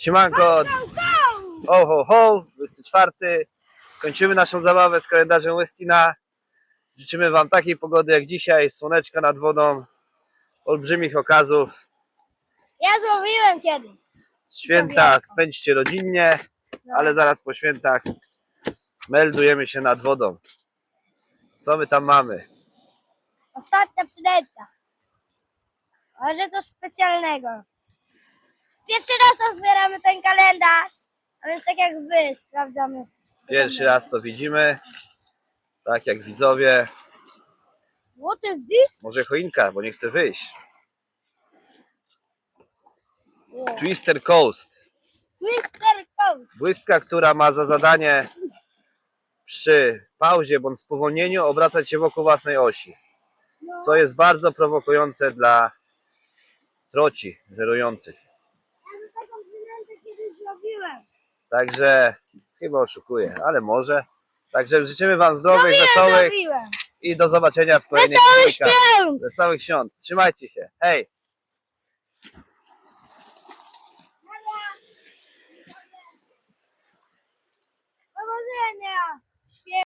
Siemanko, ho ho ho, 24. Kończymy naszą zabawę z kalendarzem Westina. Życzymy Wam takiej pogody jak dzisiaj, słoneczka nad wodą, olbrzymich okazów. Ja zrobiłem kiedyś. Święta spędźcie rodzinnie, ale zaraz po świętach meldujemy się nad wodą. Co my tam mamy? Ostatnia przydęta. Może coś specjalnego. Pierwszy raz otwieramy ten kalendarz, a więc tak jak wy sprawdzamy. Pierwszy raz to widzimy, tak jak widzowie. What is this? Może choinka, bo nie chce wyjść. Twister Coast. Twister Coast. Błystka, która ma za zadanie przy pauzie bądź spowolnieniu obracać się wokół własnej osi, No, co jest bardzo prowokujące dla troci żerujących. ja taką przydętę kiedyś zrobiłem. Także chyba oszukuję, ale może. Także życzymy Wam zdrowych, wesołych i do zobaczenia w kolejnych Wesołych filmikach. świąt! Wesołych świąt. Trzymajcie się. Hej!